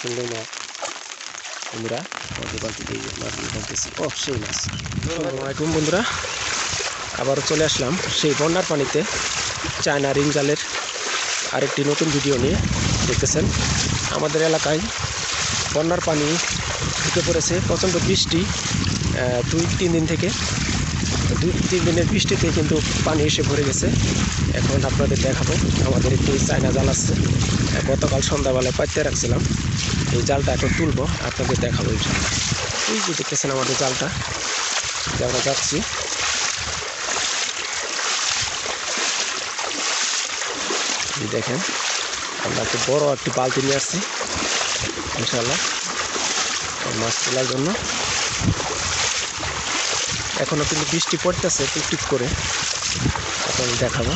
সুন্দর মাছ বন্ধুরা আমাদের বালতিতে মাছগুলো ঢালতেছি ও সেই মাছ। আলাইকুম বন্ধুরা আবারও চলে আসলাম সেই বন্যার পানিতে চায়না রিং জালের আরেকটি নতুন ভিডিও নিয়ে। দেখতেছেন আমাদের এলাকায় বন্যার পানি ঢুকে পড়েছে প্রচণ্ড বৃষ্টি দুই তিন দিন থেকে। দুই তিন দিনের বৃষ্টিতে কিন্তু পানি এসে ভরে গেছে। এখন আপনাদের দেখাবো, আমাদের একটি চায়না জাল আছে গতকাল সন্ধ্যাবেলায় পাইতে রাখছিলাম। এই জালটা এখন তুলবো, আপনাদের দেখাবো ইনশাল্লাহ এই যে দেখতেছেন আমাদের জালটা আমরা যাচ্ছি। দেখেন, আমরা একটু বড় একটি বালতি নিয়ে আসছি ইনশাল্লাহ মাছ তোলার জন্য। এখনও কিন্তু বৃষ্টি পড়তেছে টিকটিক করে। এখন দেখাবো।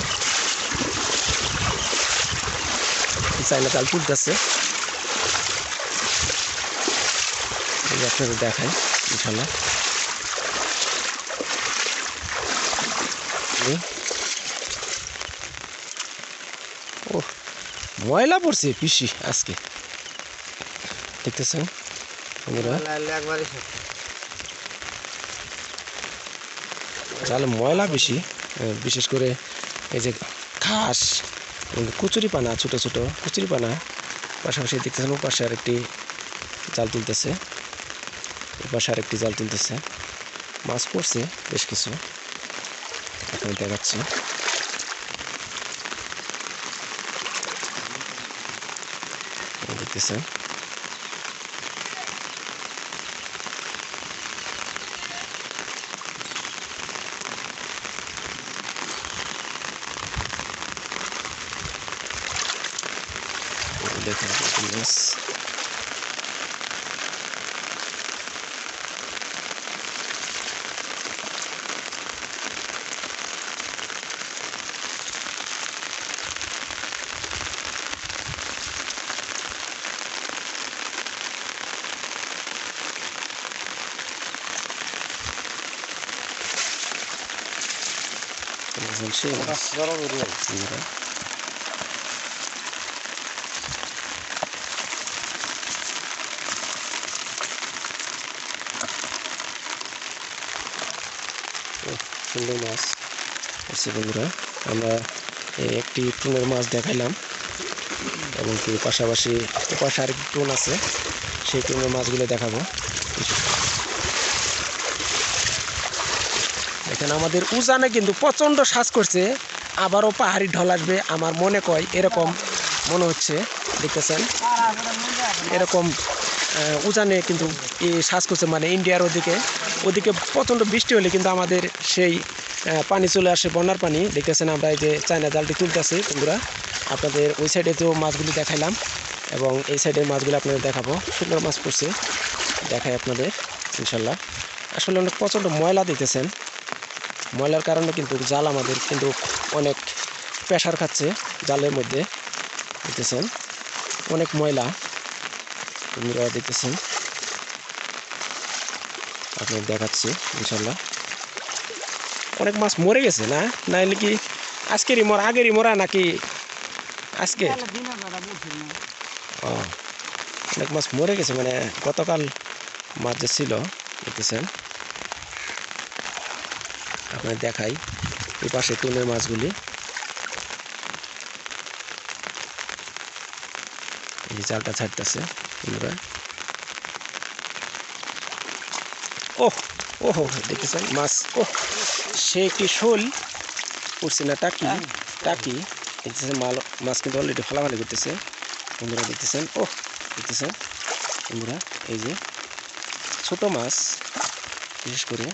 চাইনা এই যে আপনাদের দেখাই, ইনশাল্লাহ। ও ময়লা পড়ছে পিসি আজকে। দেখতেছেন বন্ধুরা তাহলে ময়লা বেশি বিশেষ করে এই যে ঘাস, এবং কুচুরি পানা, ছোটো ছোটো কুচুরি পানা। পাশাপাশি দেখতেছেন পাশে আরেকটি জাল তুলতেছে। পাশে আরেকটি জাল তুলতেছে। মাছ পড়ছে বেশ কিছু। এখানে দেখাচ্ছি। এই দেখতেছেন দেখুন কত মাছ দেখুন সেই মাছ বন্ধুরা। ও, সুন্দর মাছ। আছে বন্ধুরা, আমরা একটি টুনের মাছ দেখাইলাম। এবং কি পাশাপাশি পাশে আরেকটি টুন আছে, সেই টুনের মাছগুলো দেখাবো। এখানে আমাদের উজানে কিন্তু প্রচণ্ড শ্বাস করছে, আবারও পাহাড়ি ঢল আসবে, আমার মনে কয় এরকম মনে হচ্ছে, দেখতেছেন? এরকম উজানে কিন্তু এই শ্বাস করছে মানে ইন্ডিয়ার ওদিকে ওদিকে প্রচণ্ড বৃষ্টি হলে কিন্তু আমাদের সেই পানি চলে আসে বন্যার পানি। দেখতেছেন আমরা এই যে চায়না জালটি তুলতেছি বন্ধুরা। আপনাদের ওই সাইডে তো মাছগুলি দেখাইলাম এবং এই সাইডের মাছগুলি আপনাদের দেখাবো। সুন্দর মাছ পড়ছে, দেখাই আপনাদের, ইনশাল্লাহ। আসলে অনেক প্রচণ্ড ময়লা দিতেছেন। ময়লার কারণে কিন্তু জাল আমাদের কিন্তু অনেক প্রেশার খাচ্ছে জালের মধ্যে দিতেছেন অনেক ময়লা। বন্ধুরা দেখতেছেন? আপনাদের দেখাচ্ছি ইনশাল্লাহ। অনেক মাছ মরে গেছে না? না হলে কি আজকেরই মরা আগেরই মরা নাকি আজকে? ও অনেক মাছ মরে গেছে মানে গতকাল মাছ যে ছিল দেখতেছেন? আপনার দেখাই এই পাশে টুনের মাছগুলি। এই যে জালটা ছাড়তেছে বন্ধুরা ওহ, ওহো দেখতেছেন? মাছ ও সে একটি শোল? উঠছে না, টাকি? টাকি? দেখতেছেন, মাল, মাছ কিন্তু অলরেডি ফালাফালি করতেছে। বন্ধুরা দেখতেছেন? ও দেখতেছেন? বন্ধুরা, এই যে ছোট মাছ, বিশেষ করে।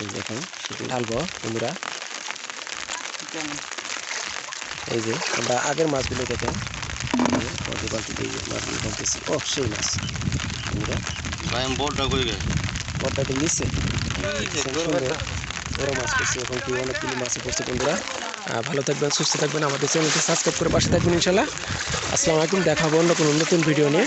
এই দেখুন শুধু ঢালবো বন্ধুরা। এই যে আমরা আগের মাছগুলো দেখেন। এই যে আমাদের বালতিতে এই যে মাছগুলো ঢালতেছি ও সেই মাছ। বন্ধুরা ভাই আমি বোর্ডটা করে গেছি? বড়টা তো নিচ্ছে বড় মাছ পড়ছে এখন কি অনেকগুলো মাছ পড়ছে বন্ধুরা। ভালো থাকবেন সুস্থ থাকবেন। আমাদের চ্যানেলটি সাবস্ক্রাইব করে পাশে থাকবেন ইনশাল্লাহ আসসালামু আলাইকুম। দেখাবো অন্য কোনো নতুন ভিডিও নিয়ে।